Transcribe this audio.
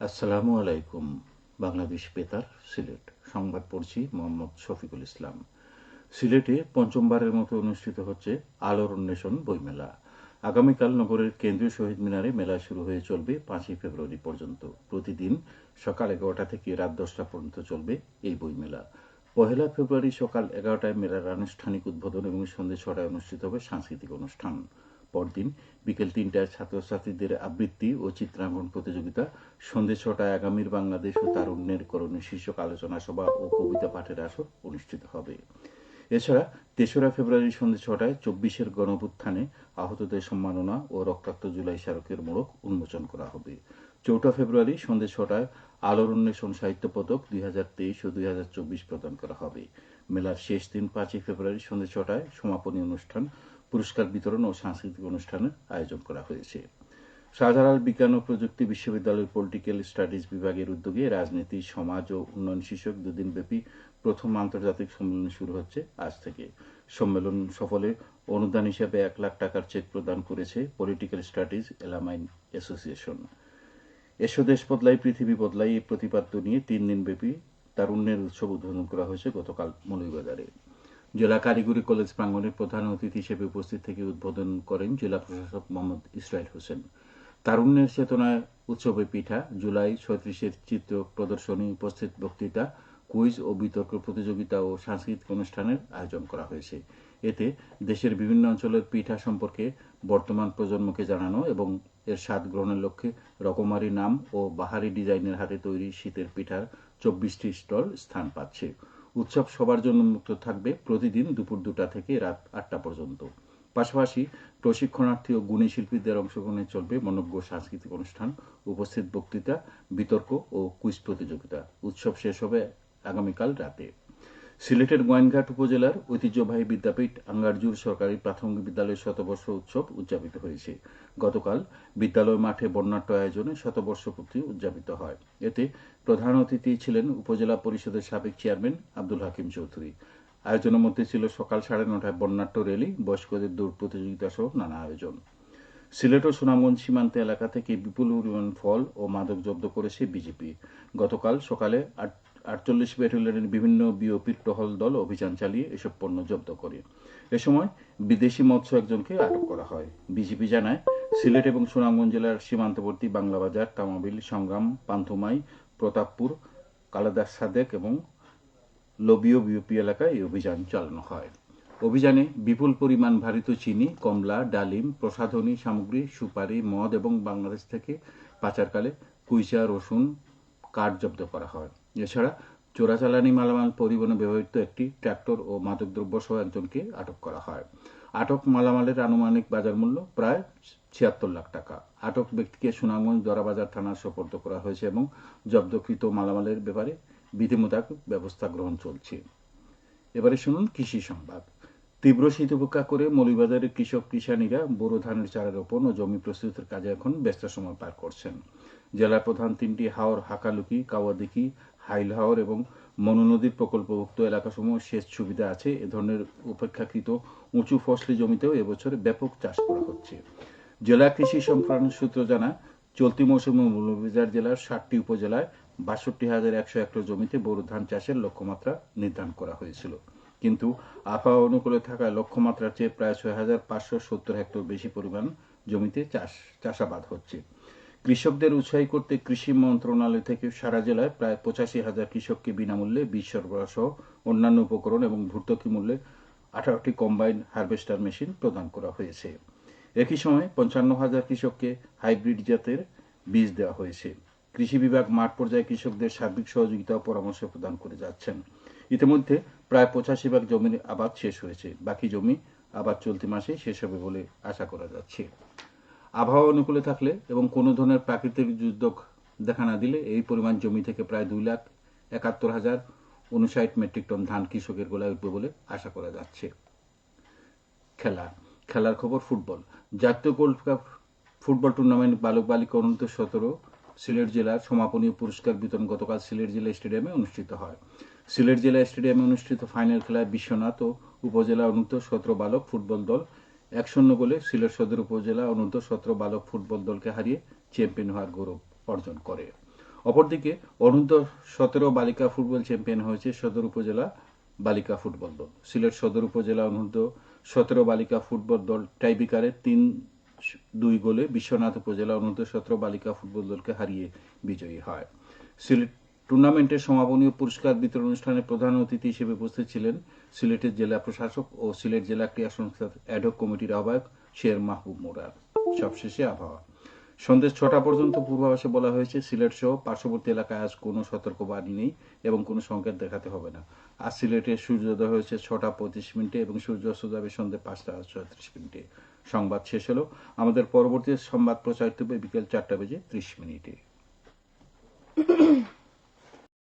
আসসালামু আলাইকুম, বাংলাদেশ বেতার, সিলেট। সংবাদ পড়ছি মোহাম্মদ শফিকুল ইসলাম। সিলেটে পঞ্চমবারের মতো অনুষ্ঠিত হচ্ছে আলোর অন্বেষণ বইমেলা। আগামীকাল নগরের কেন্দ্রীয় শহীদ মিনারে মেলা শুরু হয়ে চলবে পাঁচই ফেব্রুয়ারি পর্যন্ত। প্রতিদিন সকাল এগারোটা থেকে রাত দশটা পর্যন্ত চলবে এই বইমেলা। পহেলা ফেব্রুয়ারি সকাল এগারোটায় মেলার আনুষ্ঠানিক উদ্বোধন এবং সন্ধ্যে ছটায় অনুষ্ঠিত হবে সাংস্কৃতিক অনুষ্ঠান। পরদিন বিকেল তিনটায় ছাত্রছাত্রীদের আবৃত্তি ও চিত্রাঙ্কন প্রতিযোগিতা সন্ধ্যে ছটায় আগামীর বাংলাদেশ ও তারুণ্যের করণীয় শীর্ষক আলোচনা সভা ও কবিতা পাঠের আসর অনুষ্ঠিত হবে। এছাড়া তেসরা ফেব্রুয়ারি সন্ধ্যে ছটায় চব্বিশের গণপুত্থানে আহতদের সম্মাননা ও রক্তাক্ত জুলাই স্মারকের মোড়ক উন্মোচন করা হবে। চৌঠা ফেব্রুয়ারি সন্ধ্যে ছটায় আলোর অন্বেষণ সাহিত্য পদক দুই হাজার তেইশ ও দুই হাজার চব্বিশ প্রদান করা হবে। মেলার শেষ দিন পাঁচই ফেব্রুয়ারি সন্ধ্যে ছটায় সমাপনী অনুষ্ঠান পুরস্কার বিতরণ ও সাংস্কৃতিক অনুষ্ঠানের আয়োজন করা হয়েছে। শাহজালাল বিজ্ঞান ও প্রযুক্তি বিশ্ববিদ্যালয়ের পলিটিক্যাল স্টাডিজ বিভাগের উদ্যোগে রাজনীতি, সমাজ ও উন্নয়ন শীর্ষক দুদিন ব্যাপী প্রথম আন্তর্জাতিক সম্মেলন শুরু হচ্ছে আজ থেকে। সম্মেলন সফলে অনুদান হিসেবে এক লাখ টাকার চেক প্রদান করেছে পলিটিক্যাল স্টাডিজ এলামাইন অ্যাসোসিয়েশন। এসো দেশ বদলাই, পৃথিবী বদলাই এই প্রতিপাদ্য নিয়ে তিন দিন ব্যাপী তারুণ্যের উৎসব উদ্বোধন করা হয়েছে গতকাল মৌলভীবাজারে। জেলা কারিগরি কলেজ প্রাঙ্গণের প্রধান অতিথি হিসেবে উপস্থিত থেকে উদ্বোধন করেন জেলা প্রশাসক মোহাম্মদ ইসরায়েল হোসেন। তারুণ্যের চেতনায় উৎসবে পিঠা, জুলাই ছত্রিশের চিত্র প্রদর্শনী, উপস্থিত বক্তৃতা, কুইজ ও বিতর্ক প্রতিযোগিতা ও সাংস্কৃতিক অনুষ্ঠানের আয়োজন করা হয়েছে। এতে দেশের বিভিন্ন অঞ্চলের পিঠা সম্পর্কে বর্তমান প্রজন্মকে জানানো এবং এর স্বাদ গ্রহণের লক্ষ্যে রকমারি নাম ও বাহারি ডিজাইনের হাতে তৈরি শীতের পিঠার চব্বিশটি স্টল স্থান পাচ্ছে। উৎসব সবার জন্য মুক্ত থাকবে প্রতিদিন দুপুর দুটা থেকে রাত আটটা পর্যন্ত। পাশাপাশি প্রশিক্ষণার্থী ও গুণী শিল্পীদের অংশগ্রহণে চলবে মনজ্ঞ সাংস্কৃতিক অনুষ্ঠান, উপস্থিত বক্তৃতা, বিতর্ক ও কুইজ প্রতিযোগিতা। উৎসব শেষ হবে আগামীকাল রাতে। সিলেটের গোয়াইনঘাট উপজেলার ঐতিহ্যবাহী বিদ্যাপীঠ আঙ্গারজুর সরকারি প্রাথমিক বিদ্যালয়ের শতবর্ষ উৎসব উদযাপিত হয়েছে। গতকাল বিদ্যালয় মাঠে বর্ণাঢ্য আয়োজনে শতবর্ষ পূর্তি উদযাপিত হয়। এতে প্রধান অতিথি ছিলেন উপজেলা পরিষদের সাবেক চেয়ারম্যান আব্দুল হাকিম চৌধুরী। আয়োজনের মধ্যে ছিল সকাল সাড়ে নটায় বর্ণাঢ্য র্যালি বয়স্কদের দৌড় প্রতিযোগিতা সহ নানা আয়োজন। সিলেট ও সুনামগঞ্জ সীমান্ত এলাকা থেকে বিপুল পরিমাণ ফল ও মাদক জব্দ করেছে বিজেপি। গতকাল সকালে আটচল্লিশ ব্যাটালিয়নের বিভিন্ন বিওপির টহল দল অভিযান চালিয়ে এসব পণ্য জব্দ করে। এ সময় বিদেশি মৎস্য একজনকে আটক করা হয়। বিজেপি জানায়, সিলেট এবং সুনামগঞ্জ জেলার সীমান্তবর্তী বাংলাবাজার, তামাবিল, সংগ্রাম, পান্থুমাই প্রতাপপুর, কালাদাস সাদেক এবং লবিও বিওপি এলাকায় এই অভিযান চালানো হয়। অভিযানে বিপুল পরিমাণ ভারিত চিনি, কমলা, ডালিম, প্রসাধনী সামগ্রী, সুপারি, মদ এবং বাংলাদেশ থেকে পাচারকালে কুইচা রসুন, কাঠ জব্দ করা হয়। এছাড়া চোরাচালানি মালামাল পরিবহনে ব্যবহৃত একটি ট্র্যাক্টর ও মাদকদ্রব্য সহ একজনকে আটক করা হয়। আটক মালামালের আনুমানিক বাজার মূল্য প্রায় ছিয়াত্তর লাখ টাকা। আটক ব্যক্তিকে সুনামগঞ্জ দরাবাজার থানার সোপর্দ করা হয়েছে এবং জব্দকৃত মালামালের ব্যাপারে বিধিমোতাবেক ব্যবস্থা গ্রহণ চলছে। এবারে শুনুন কৃষি সংবাদ। তীব্র শীত উপেক্ষা করে মৌলিবাজারের কৃষক কিষানীরা বোরো ধানের চারা রোপণ ও জমি প্রস্তুতের কাজে এখন ব্যস্ত সময় পার করছেন। জেলার প্রধান তিনটি হাওর হাকালুকি, কাওয়াদিকি হাইল হাওর এবং মনু নদীর প্রকল্পভুক্ত এলাকাসমূহ সেচ সুবিধা আছে। এ ধরনের উপেক্ষাকৃত উঁচু ফসলি জমিতেও এবছর ব্যাপক চাষ করা হচ্ছে। জেলা কৃষি সম্প্রসারণ সূত্র জানা চলতি মৌসুমে মৌলভীবাজার জেলার ষাটটি উপজেলায় বাষট্টি হাজার একশো হেক্টর জমিতে বোরো ধান চাষের লক্ষ্যমাত্রা নির্ধারণ করা হয়েছিল। কিন্তু আবহাওয়া অনুকূলে থাকায় লক্ষ্যমাত্রার চেয়ে প্রায় ছয় হাজার পাঁচশো সত্তর হেক্টর বেশি পরিমাণ জমিতে চাষ, চাষাবাদ হচ্ছে। কৃষকদের উৎসাহী করতে কৃষি মন্ত্রণালয় থেকে সারা জেলায় প্রায় পঁচাশি হাজার কৃষককে বিনামূল্যে বীজ সরবরাহ সহ অন্যান্য উপকরণ এবং ভর্তুকি মূল্যে আঠারোটি কম্বাইন হারভেস্টার মেশিন প্রদান করা হয়েছে। একই সময় পঞ্চান্ন হাজার কৃষককে হাইব্রিড জাতের বীজ দেওয়া হয়েছে। কৃষি বিভাগ মাঠ পর্যায়ে কৃষকদের সার্বিক সহযোগিতা ও পরামর্শ প্রদান করে যাচ্ছেন। ইতিমধ্যে প্রায় পঁচাশি ভাগ জমির আবাদ শেষ হয়েছে। বাকি জমি আবাদ চলতি মাসে শেষ হবে বলে আশা করা যাচ্ছে। আবহাওয়া অনুকূলে থাকলে এবং কোনো ধরনের প্রাকৃতিক দুর্যোগ দেখা না দিলে এই পরিমাণ জমি থেকে প্রায় দুই লাখ একাত্তর হাজার উনষাট মেট্রিক টন ধান কৃষকের গোলায় উঠবে বলে আশা করা যাচ্ছে। খেলা খেলার খবর ফুটবল। জাতীয় গোল্ড কাপ ফুটবল টুর্নামেন্ট বালক বালিকা অনন্ত সতেরো, সিলেট জেলার সমাপনী পুরস্কার বিতরণ গতকাল সিলেট জেলা স্টেডিয়ামে অনুষ্ঠিত হয়। সিলেট জেলা স্টেডিয়ামে অনুষ্ঠিত ফাইনাল খেলায় বিশ্বনাথ ও উপজেলা অনন্ত সতেরো বালক ফুটবল দল এক শূন্য গোলে সিলেট সদর উপজেলা অনূর্ধ্ব সতেরো বালক ফুটবল দলকে হারিয়ে চ্যাম্পিয়ন হওয়ার গৌরব অর্জন করে। অপরদিকে অনূর্ধ্ব সতেরো বালিকা ফুটবল চ্যাম্পিয়ন হয়েছে সদর উপজেলা বালিকা ফুটবল দল। সিলেট সদর উপজেলা অনূর্ধ্ব সতেরো বালিকা ফুটবল দল টাইবিকারে তিন দুই গোলে বিশ্বনাথ উপজেলা অনূর্ধ্ব সতেরো বালিকা ফুটবল দলকে হারিয়ে বিজয়ী হয়। সিলেট টুর্নামেন্টের সমাপনী পুরস্কার বিতরণ অনুষ্ঠানে প্রধান অতিথি হিসেবে উপস্থিত ছিলেন সিলেটের জেলা প্রশাসক ও সিলেট জেলা ক্রীড়া সংস্থার অ্যাডহক কমিটির আহ্বায়ক শের মাহবুব মোরার। সবশেষে আবহাওয়া। সন্ধ্যে ছটা পর্যন্ত পূর্বাভাসে বলা হয়েছে, সিলেট সহ পার্শ্ববর্তী এলাকায় আজ কোনো সতর্কবাণী নেই এবং কোনো সংকেত দেখাতে হবে না। আজ সিলেটে সূর্যোদয় হয়েছে ছটা পঁচিশ মিনিটে এবং সূর্যাস্ত যাবে সন্ধ্যে পাঁচটা ছয়ত্রিশ মিনিটে। সংবাদ শেষ হলো। আমাদের পরবর্তী সংবাদ প্রচারিত হবে বিকেল চারটা বেজে ত্রিশ মিনিটে।